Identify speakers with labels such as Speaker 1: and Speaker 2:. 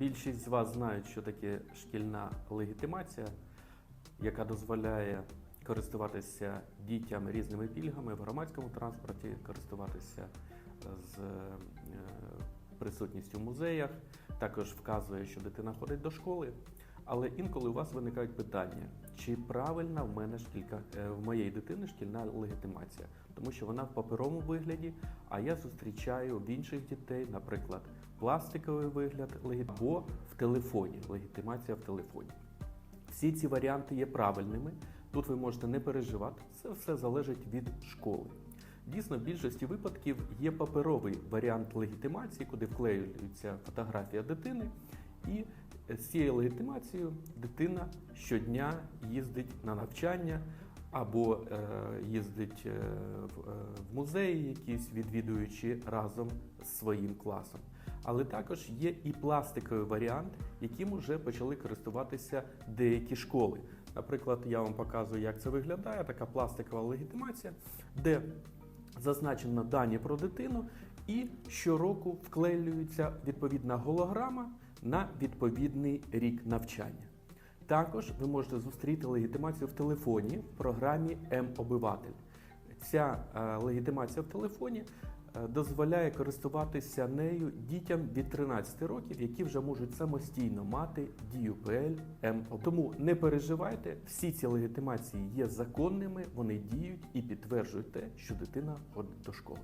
Speaker 1: Більшість з вас знають, що таке шкільна легітимація, яка дозволяє користуватися дітям різними пільгами в громадському транспорті, користуватися з е, присутністю в музеях, також вказує, що дитина ходить до школи. Але інколи у вас виникають питання, чи правильна в мене шкілька е, в моєї дитини шкільна легітимація, тому що вона в паперовому вигляді, а я зустрічаю в інших дітей, наприклад, пластиковий вигляд або в телефоні, легітимація в телефоні. Всі ці варіанти є правильними. Тут ви можете не переживати, це все залежить від школи. Дійсно, в більшості випадків є паперовий варіант легітимації, куди вклеюється фотографія дитини, і з цією легітимацією дитина щодня їздить на навчання або е, їздить е, е, в музеї, якісь відвідуючи разом з своїм класом. Але також є і пластиковий варіант, яким вже почали користуватися деякі школи. Наприклад, я вам показую, як це виглядає. Така пластикова легітимація, де зазначено дані про дитину, і щороку вклеюється відповідна голограма на відповідний рік навчання. Також ви можете зустріти легітимацію в телефоні в програмі М-Обиватель. Ця е, легітимація в телефоні е, дозволяє користуватися нею дітям від 13 років, які вже можуть самостійно мати дію ПЛ М. Тому не переживайте, всі ці легітимації є законними, вони діють і підтверджують те, що дитина ходить до школи.